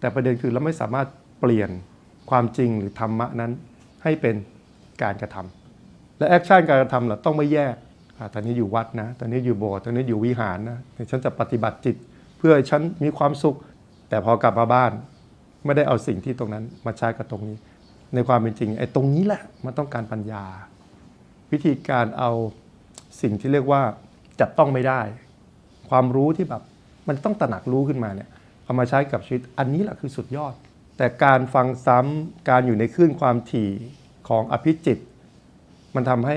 แต่ประเด็นคือเราไม่สามารถเปลี่ยนความจริงหรือธรรมะนั้นให้เป็นการกระทำและแอคชั่นการกระทำเราต้องไม่แยกอตอนนี้อยู่วัดนะตอนนี้อยู่โบสถ์ตอนนี้อยู่วิหารนะฉันจะปฏิบัติจิต เพื่อฉันมีความสุข แต่พอกลับมาบ้าน ไม่ได้เอาสิ่งที่ตรงนั้นมาใช้กับตรงนี้ ในความเป็นจริงไอ้ตรงนี้แหละมันต้องการปัญญา วิธีการเอาสิ่งที่เรียกว่าจับต้องไม่ได้ ความรู้ที่แบบมันต้องตระหนักรู้ขึ้นมาเนี่ย เอามาใช้กับชีวิต อันนี้แหละคือสุดยอด แต่การฟังซ้ำการอยู่ในคลื่นความถี่ของอภิจิต มันทำให้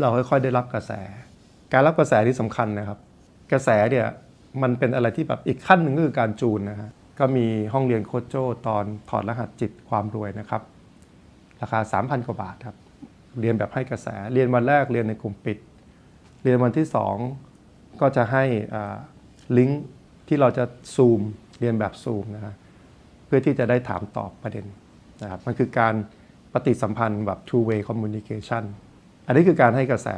เราค่อยๆได้รับกระแส การรับกระแสที่สำคัญนะครับ กระแสเนี่ยมันเป็นอะไรที่แบบอีกขั้นหนึ่งก็คือการจูนนะฮะก็มีห้องเรียนโคชโจตอนถอดรหัสจิตความรวยนะครับ ราคา 3,000 กว่าบาทครับ เรียนแบบให้กระแส เรียนวันแรกเรียนในกลุ่มปิด เรียนวันที่ 2 ก็จะให้ลิงก์ที่เราจะซูม เรียนแบบซูมนะฮะเพื่อที่จะได้ถามตอบประเด็นนะครับมันคือการปฏิสัมพันธ์แบบ two way communication อันนี้คือการให้กระแส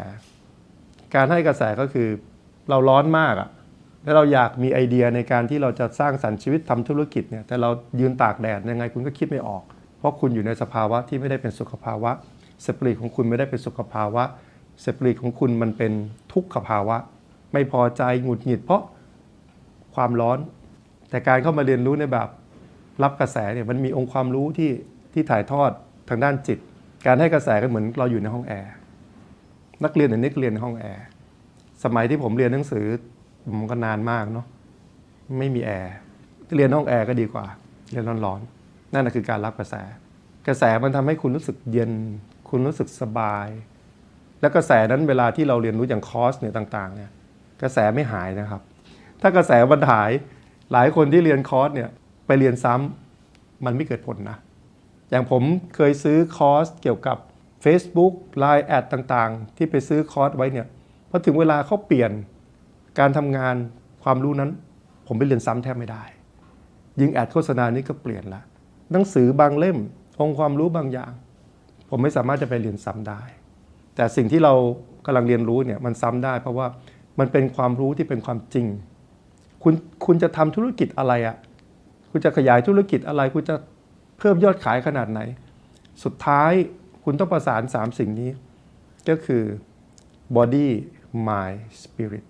การให้กระแสก็คือเราร้อนมากอะแล้วเราอยากมีไอเดียในการที่เราจะสร้างสรรค์ชีวิตทำธุรกิจเนี่ยแต่เรายืนตากแดดยังไงคุณก็คิดไม่ออก เพราะคุณอยู่ในสภาวะที่ไม่ได้เป็นสุขภาวะสปริตของคุณไม่ได้เป็นสุขภาวะสปริตของคุณมันเป็นทุกขภาวะ ไม่พอใจหงุดหงิดเพราะความร้อน แต่การเข้ามาเรียนรู้ในแบบรับกระแสเนี่ยมันมีองค์ความรู้ที่ที่ถ่ายทอดทางด้านจิต การให้กระแสก็เหมือนเราอยู่ในห้องแอร์นักเรียนหรือนักเรียนในห้องแอร์สมัยที่ผมเรียนหนังสือผมก็นานมากเนาะไม่มีแอร์เรียนห้องแอร์ก็ดีกว่า เรียนร้อนๆนั่นนะคือการรับกระแส กระแสมันทำให้คุณรู้สึกเย็น คุณรู้สึกสบาย แล้วกระแสนั้นเวลาที่เราเรียนรู้อย่างคอร์สเนี่ยต่างๆเนี่ยกระแสไม่หายนะครับ ถ้ากระแสมันหาย หลายคนที่เรียนคอร์สเนี่ยไปเรียนซ้ำมันไม่เกิดผลนะ อย่างผมเคยซื้อคอร์สเกี่ยวกับ Facebook Line แอดต่างๆ ที่ไปซื้อคอร์สไว้เนี่ยพอถึงเวลาเขาเปลี่ยนการทำงานความรู้นั้น ผมไปเรียนซ้ำแทบไม่ได้ ยิงแอดโฆษณานี้ก็เปลี่ยนละหนังสือบางเล่มองค์ความรู้บางอย่าง ผมไม่สามารถจะไปเรียนซ้ำได้ แต่สิ่งที่เรากำลังเรียนรู้เนี่ยมันซ้ำได้ เพราะว่ามันเป็นความรู้ที่เป็นความจริง คุณคุณจะทำธุรกิจอะไรอะ่ะคุณจะขยายธุรกิจอะไร คุณจะเพิ่มยอดขายขนาดไหน สุดท้ายคุณต้องประสาน 3 สิ่งนี้ ก็คือ body mind spirit